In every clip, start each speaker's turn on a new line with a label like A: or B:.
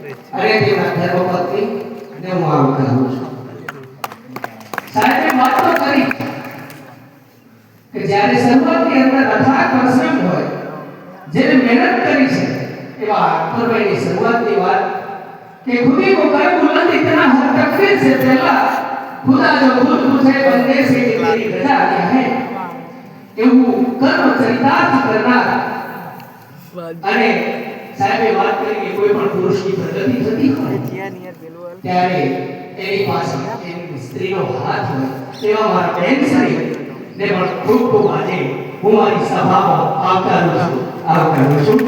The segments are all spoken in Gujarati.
A: અંગ્રેજીના ધર્મપતિ ને હું આમ કહું છું સાહેબે વાત તો કરી કે જ્યારે શરૂઆતની અંદર અથાગ પરિશ્રમ હોય, જેને મહેનત કરી છે, એવા અકબરભાઈની શરૂઆતની વાત કે ખુદી કો કર બુલંદ ઇતના હર તકબીર સે પહેલા ખુદા જો ખુદ પૂછે, બંદે સે તેરી રજા ક્યા હે? એવું કર્મ ચરિતાર્થ કરનાર અને સાહેબે વાત કરી કે કોઈ પણ પુરુષની પ્રગતિ થતી હોય, ત્યારે એની પાસે એની સ્ત્રીનો હાથ હોય. તેવા મારા બેન સાહેબ ને પણ ખૂબ ખૂબ આજે હું મારી સભામાં આવકારું છું આવકારું છું.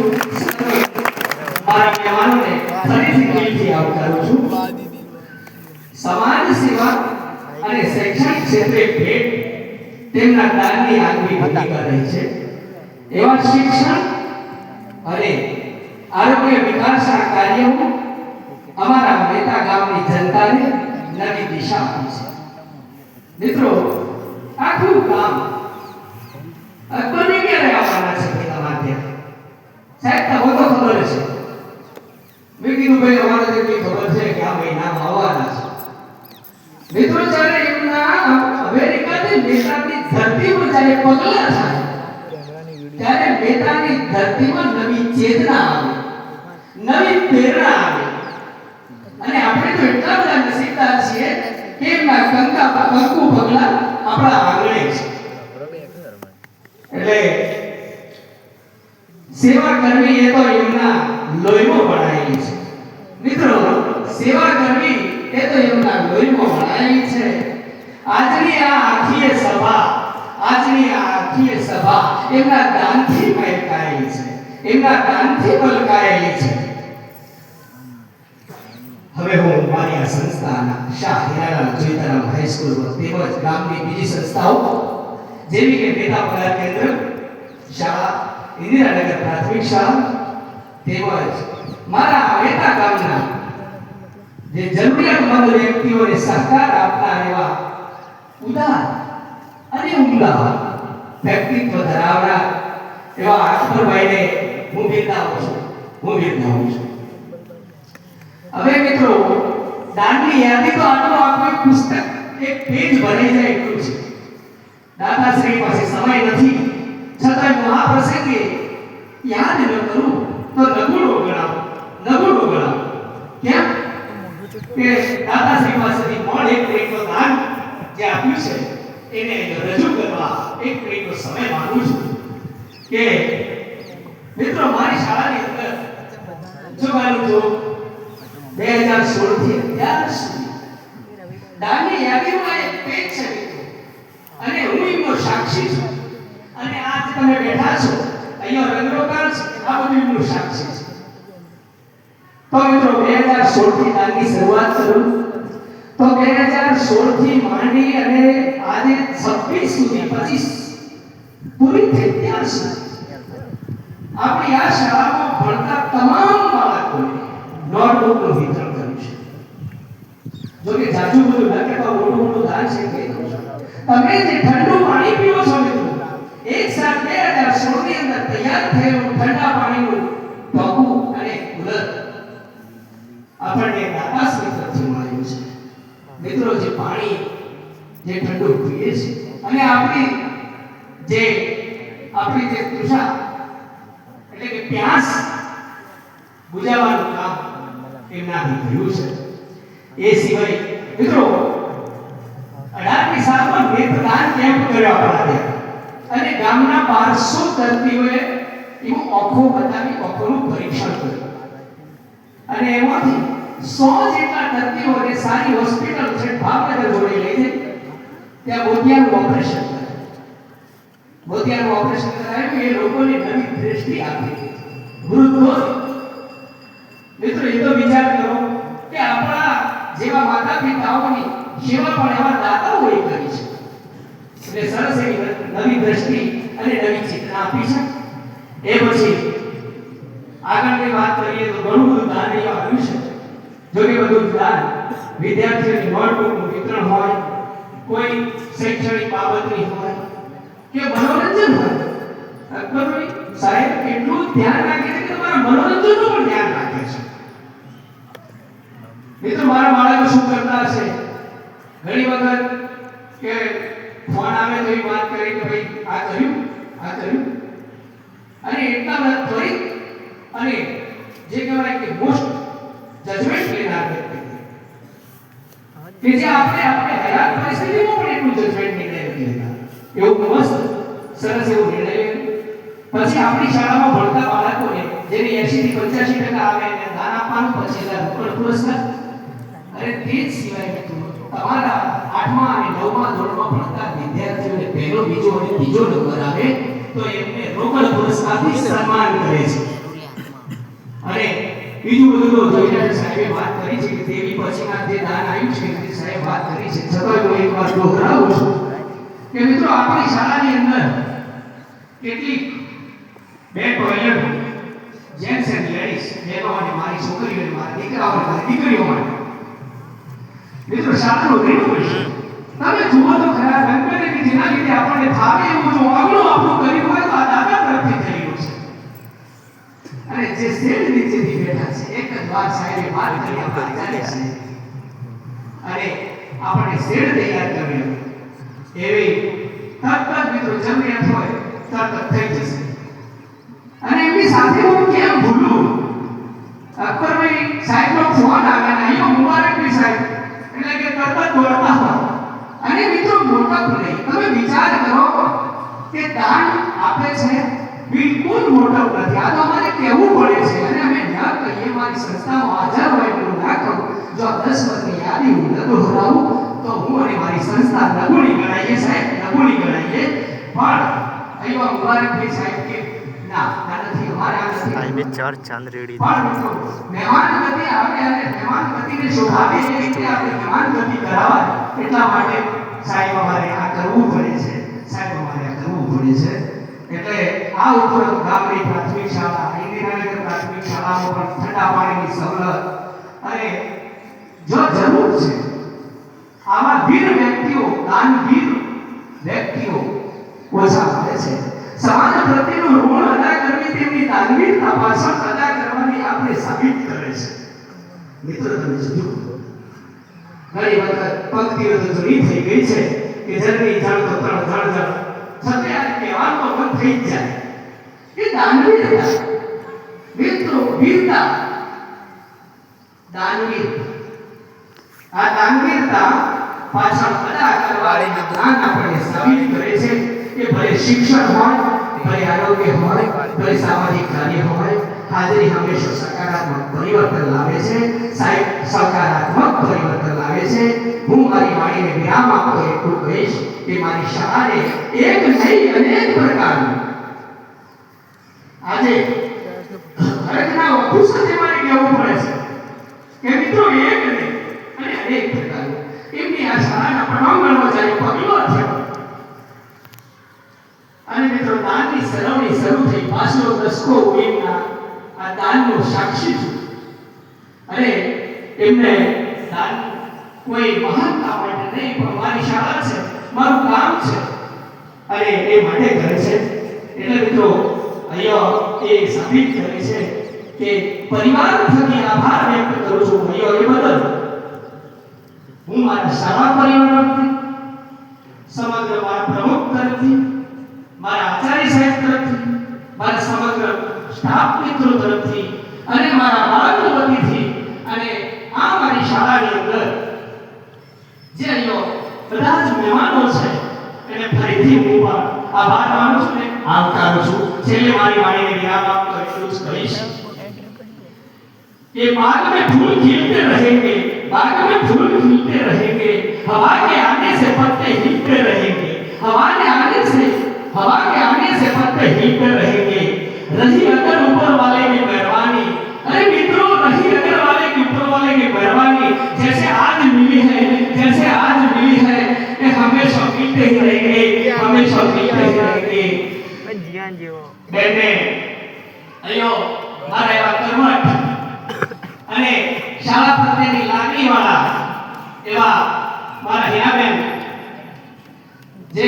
A: મારા મહેમાનોને ફરીથી દિલથી આવકારું છું. સમાજ સેવા અને શૈક્ષણિક ક્ષેત્રે ભેટ તેમના દાનની આગવી ભૂમિકા રહી છે. એવા શિક્ષણ અને આરોગ્ય વિકાસના કાર્યો અમારા મહેતા ગામની જનતાને નવી દિશા આપી છે. મિત્રો, આખું ગામ અકબરની ક્યારે આવવાના છે સાહેબ, તમને તો ખબર છે. મેં ભાઈ, અમારે તો ખબર છે કે આ મહિનામાં આવવાના છે. મિત્રો, જ્યારે એમના અમેરિકાની મહેતાની ધરતીમાં જ્યારે ત્યારે મેતાની ધરતીમાં નવી ચેતના આવે. નવી પ્રેરણા આવે. અને આપણે તો એટલા બધા નસીબદાર છીએ કે એમના કંકા કંકુ પગલા આપણા આંગણે છે. એટલે સેવા કરવી એ તો એમના લોહીમાં ભણાયેલી છે. મિત્રો, સેવા કરવી એ તો એમના લોહીમાં ભણાયેલી છે. આજની આ આખીય સભા, આજની આ આખીય સભા એમના દાનથી મહેકાયેલી છે. એમના દાનથી મલકાયેલી છે. હવે હું મારી આ સંસ્થાના શાહ હિરાલાલ જોઈતારામ હાઈસ્કૂલ તેમજ ગામની બીજી સંસ્થાઓ જેવી કે પેટા પગાર કેન્દ્ર, શાળા, ઇન્દિરાનગર પ્રાથમિક શાળા તેમજ મારા મહેતા ગામના જે જરૂરિયાતમંદ વ્યક્તિઓને સહકાર આપતા એવા ઉદાર અને ઉમદા વ્યક્તિત્વ ધરાવનાર એવા અકબરભાઈને હું બિરદાવું છું. હું બિરદાવું છું. હવે મિત્રો દાનની યાદી તો આટલું આખું પુસ્તક. એક પેજ ભરાઈ જાય એટલું છે દાદાશ્રી પાસે સમય નથી. છતાં મહાપ્રસંગે યાદ ન કરું તો નગુડો ગણાવો. નગુડો ગણાવો. કેમ? કે દાદાશ્રી પાસેથી મળ એક પ્રેમનો દાન જે આપ્યું છે, એને રજૂ કરવા એક પ્રેમનો સમય માંગુ છું. કે મિત્રો, મારી શાળાની અંદર જોવાનું જો બે હજાર સોળ તો બે હજાર સોળથી માંડી અને આજે છવ્વીસ ત્યાં સુધી. આપણી આ શાળામાં ભણતા તમામ બાળકોને નોટબુકનું વિતરણ. છે જાજુ બધું ના કહેતા મોટું મોટું દાન છે કે તમે જે ઠંડુ પાણી પીવો છો મિત્રો એક સાત બે હજાર સોળની અંદર તૈયાર થયેલું ઠંડા પાણીનું ટોકું અને કુલર આપણને દાદાશ્રી મિત્રથી મળ્યું છે. મિત્રો, જે પાણી, જે ઠંડુ પીએ છે, અને આપણી જે આપણી જે તૃષા, એટલે કે પ્યાસ બુજાવવાનું કામ એમનાથી થયું છે. એ સિવાય, મિત્રો, અઢારમી સાલમાં નેત્રદાન કેમ્પ કર્યો આપણા અને ગામના બારસો દર્દીઓએ એવું ઓખો બતાવી, ઓખોનું પરીક્ષણ કર્યું. અને એમાંથી સો જેટલા દર્દીઓને સારી હોસ્પિટલ છે, ભાવનગર જોડે લઈ જઈ. ત્યાં મોતિયાનું ઓપરેશન કરાયું. મોતિયાનું ઓપરેશન કરાયું, એ લોકોને નવી દ્રષ્ટિ આપી. વૃદ્ધો, મિત્રો, એ તો વિચાર કરો. જેવા પિતાઓની સેવા પણ એવા દાતાઓએ કરી છે. એટલે સરસ એવી નવી દ્રષ્ટિ અને નવી ચેતના આપી છે. એ પછી આગળની વાત કરીએ તો ઘણું બધું દાન એવા આવ્યું છે. જો કે બધું દાન વિદ્યાર્થીઓની નોટબુકનું વિતરણ હોય, કોઈ શૈક્ષણિક બાબતની હોય કે મનોરંજન હોય. અકબરભાઈ સાહેબ, એટલું ધ્યાન રાખે છે કે તમારા મનોરંજનનું પણ ધ્યાન રાખે છે. મિત્રો મારા બાળકો શું કરતા હશે ઘણી વખત કે ફોન આવે તો એ વાત કરી કે ભાઈ, આ કર્યું? આ કર્યું? અને એટલા ત્વરિત અને જે કહેવાય કે મોસ્ટ જજમેન્ટ લેનાર વ્યક્તિ. કે જે આપણે આપણે હેરાન પરિસ્થિતિમાં પણ એટલું જજમેન્ટ નિર્ણય નથી લેતા. એવું મસ્ત, સરસ એવો નિર્ણય પછી આપણી શાળામાં ભણતા બાળકોને, જેની એસી થી 85 ટકા આવે, એને દાન આપવાનું, પછી પુરસ્કાર. અરે તે સિવાય તમારા આઠમા અને નવમા ધોરણમાં ભણતા વિદ્યાર્થીઓને પહેલો, બીજો અને ત્રીજો નંબર આવે તો એમને રોકડ પુરસ્કારથી સન્માન કરે છે. અને બીજું બધું તો જોઈને સાહેબે વાત કરી છે કે તેવી પછીના જે દાન આવ્યું છે તે સાહેબ વાત કરી છે. છતાં હું એક વાત દોહરાવું છું કે મિત્રો, આપણી શાળાની અંદર કેટલીક બે ટોયલેટ જેન્ટ્સ એન્ડ લેડીઝ બેનો અને મારી છોકરીઓ અને મારા દીકરાઓ અને મારી દીકરીઓ માટે મિત્રો શાળાનું છે તમે જુઓ તો ખરા ગણપતિ કે જેના લીધે આપણને ભાવે એવું જો આગલું આપણું કર્યું હોય તો આ દાદા તરફથી થયેલું છે અને જે શેઠ નીચેથી બેઠા છે એક જ વાત સાહેબે વાત કરી આપણા જાણે છે અને આપણે શેઠ તૈયાર કર્યો એવી તરત મિત્રો જમ્યા હોય તરત થઈ જશે અને એમની સાથે હું કેમ ભૂલું અકબરભાઈ સાહેબનો ફોન આવે ને અહીંયા સાહેબ એટલે કે તરત દોડતા હોય. અને મિત્રો મોટપ નહીં તમે વિચાર કરો કે દાન આપે છે બિલકુલ મોટપ નથી આ તો અમારે કહેવું પડે છે અને અમે ન કહીએ મારી સંસ્થામાં હાજર હોય એટલું ના કહું. જો આ દસ વર્ષની યાદી હું ન દોહરાવું તો હું અને મારી સંસ્થા નગુણી ગણાઈએ સાહેબ નગુણી ગણાઈએ. પણ અહીંયા મુબારકભાઈ સાહેબ કે ના આ નથી
B: સાહેબે ચાર ચાંદ રેડી
A: મહેમાન ગતિ આવે અને મહેમાન ગતિને શોભાવે એ રીતે આપણે મહેમાન એટલા માટે સાહેબ અમારે આ કરવું પડે છે. સાહેબ અમારે આ કરવું પડે છે. એટલે આ ઉપરાંત ગામની પ્રાથમિક શાળા પાણીની સવલત અને જરૂર છે. આવા વીર વ્યક્તિઓ, દાનવીર વ્યક્તિઓ ઓછા પડે છે. સમાજ પ્રત્યેનું અદા કરવી તેમની દાનવીરતા પાછળ અદા કરવાની આપણે સાબિત કરે છે. મિત્રો, તમે જોજો ઘણી વખત પંક્તિ તો જૂની થઈ ગઈ છે કે જન્મી જણ તો ત્રણ જણ છતાં કહેવાનું મન થઈ જાય. એ દાનવીરતા મિત્રો, વીરતા. દાનવીર. આ દાનવીરતા પાછળ અદા કરવાની જ્ઞાન આપણને સાબિત કરે છે કે ભલે શિક્ષણ હોય, ભલે આરોગ્ય હોય, ભલે સામાજિક કાર્ય હોય હાજરી હંમેશા સકારાત્મક પરિવર્તન લાવે છે. સાહેબ, સકારાત્મક પરિવર્તન લાવે છે. હું મારી વાણીને વિરામ આપતો એટલું કહીશ કે મારી શાળાને એક નહીં, અનેક પ્રકારનું આજે હરકના વધુ સાથે મારે કહેવું પડે છે કે મિત્રો એક નહીં અને અનેક પ્રકારનું એમની આ શાળાના પ્રણાંગણમાં જ્યારે પગલો થયો અને મિત્રો દાનની સરવણી શરૂ થઈ પાછલો દસકો હું એમના આ દાનનો સાક્ષી છું. અને એમને દાન કોઈ મહાનતા માટે નહીં, પણ મારી શાળા છે, મારું કામ છે. અને એ માટે કરે છે. એટલે મિત્રો, અહીંયા એ સાબિત કરે છે કે પરિવાર થકી આભાર વ્યક્ત કરું છું. અહીંયા એ બદલ હું મારા સારા પરિવાર સમગ્ર મારા પ્રમુખ તરફથી મારા આચાર્ય સાહેબ તરફથી મારા સમગ્ર સ્ટાફ મિત્રો તરફથી અને મારા બાળકો વતીથી અને આ મારી શાળાની અંદર જે અહીંયા બધા જ મહેમાનો છે એને ફરીથી હું પણ આભાર માનું છું ને આવકારું છું છેલ્લે મારી વાણીને વિરામ આપતો એટલું જ કહીશ ये बाग में फूल खिलते रहेंगे बाग में फूल खिलते रहेंगे हवा के आने से पत्ते हिलते रहेंगे हवा के आने से हवा के आने से पत्ते हिलते रहेंगे रही अगर ऊपर वाले हमेशा मिलते ही रहेंगे हमेशा मिलते ही रहेंगे
B: જ્યાં જેવો
A: બેને અયો મારા એવા કર્મઠ અને શાળા પ્રત્યેની લાગણી વાળા એવા મારા હીરાબેન જે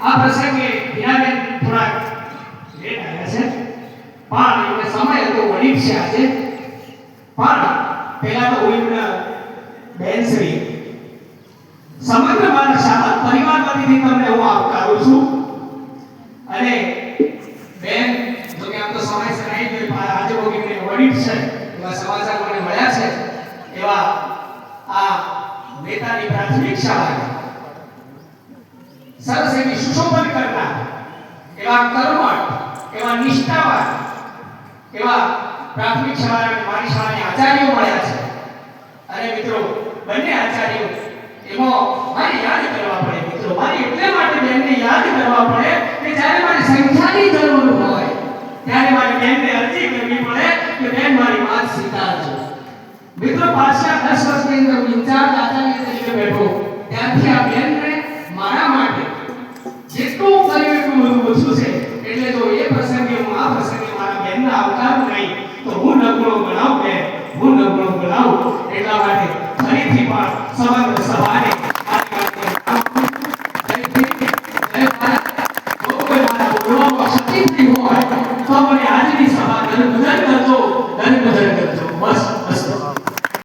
A: આ પ્રસંગે હીરાબેન થોડાક લેટ આવ્યા છે પણ એમને સમય હતો વડીપ છે આજે પણ પહેલા તો હું એમને બેનશ્રી સમગ્ર મારા શાળા પરિવાર વતીથી તમને હું આવકારું છું. અને બેન, જો કે આમ તો સમય સરાઈ ગયો પણ આજે વગેરે વડીલ છે, એવા સમાચાર મને મળ્યા છે, એવા આ નેતાની પ્રાથમિક શાળા સરસ એવી સુશોભન કરતા એવા કર્મઠ એવા નિષ્ઠાવાન, એવા પ્રાથમિક શાળાના મારી શાળાની આચાર્યો મળ્યા છે. અને મિત્રો, બંને આચાર્યો, એમાં મારી યાદ કરવા પડે એટલે માટે બેનને યાદ કરવા પડે કે જ્યારે મારે સંખ્યાની જરૂર હોય, ત્યારે મારી બેનને અરજી કરવી પડે કે બેન, મારી વાત સ્વીકારજો. મિત્રો, પાછલા દસ વર્ષની અંદર હું ઇન્ચાર્જ તરીકે બેઠો ત્યારથી આ બેનને મારા માટે જેટલું કર્યું એટલું બધું ઓછું છે. એટલે જો એ પ્રસંગે હું, આ પ્રસંગે મારા બેનને આવકારું નહીં, તો હું નગણો ગણાવું બેન. હું નગણો ગણાવું એટલા માટે ફરીથી પણ સમગ્ર સભાને